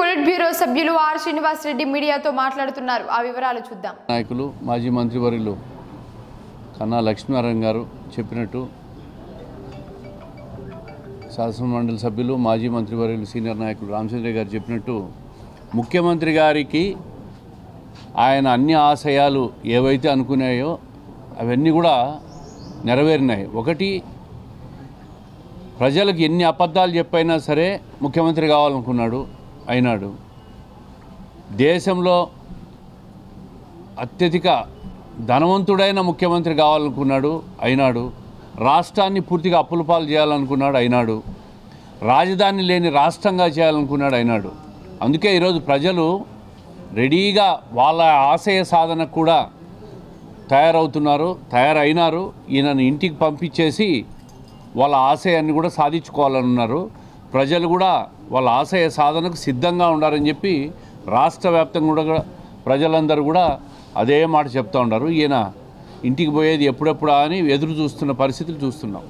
Polit bureau సభ్యులు R Srinivas Reddy మీడియాతో మాట్లాడుతున్నారు. ఆ వివరాలు చూద్దాం. నాయకులు మాజీ మంత్రివర్యులు కన్నా లక్ష్మీనారాయణ గారు చెప్పినట్టు శాసనమండలి సభ్యులు మాజీ మంత్రివర్యులు సీనియర్ నాయకులు రామచంద్ర గారు చెప్పినట్టు ముఖ్యమంత్రి గారికి ఆయన అన్ని ఆశయాలు ఏవైతే అనుకున్నాయో అవన్నీ కూడా నెరవేరినాయి. ఒకటి ప్రజలకు ఎన్ని అబద్ధాలు చెప్పైనా సరే ముఖ్యమంత్రి కావాలనుకున్నాడు. అయినాడు. దేశంలో అత్యధిక ధనవంతుడైన ముఖ్యమంత్రి కావాలనుకున్నాడు అయినాడు. రాష్ట్రాన్ని పూర్తిగా అప్పుల పాలు చేయాలనుకున్నాడు అయినాడు. రాజధాని లేని రాష్ట్రంగా చేయాలనుకున్నాడు అయినాడు. అందుకే ఈరోజు ప్రజలు రెడీగా వాళ్ళ ఆశయ సాధనకు కూడా తయారవుతున్నారు తయారైనారు. ఈయనను ఇంటికి పంపించేసి వాళ్ళ ఆశయాన్ని కూడా సాధించుకోవాలని ఉన్నారు ప్రజలు కూడా వాళ్ళ ఆశయ సాధనకు సిద్ధంగా ఉండాలని చెప్పి రాష్ట్ర వ్యాప్తంగా కూడా ప్రజలందరూ కూడా అదే మాట చెప్తూ ఉన్నారు. ఈయన ఇంటికి పోయేది ఎప్పుడెప్పుడా అని ఎదురు చూస్తున్న పరిస్థితులు చూస్తున్నాం.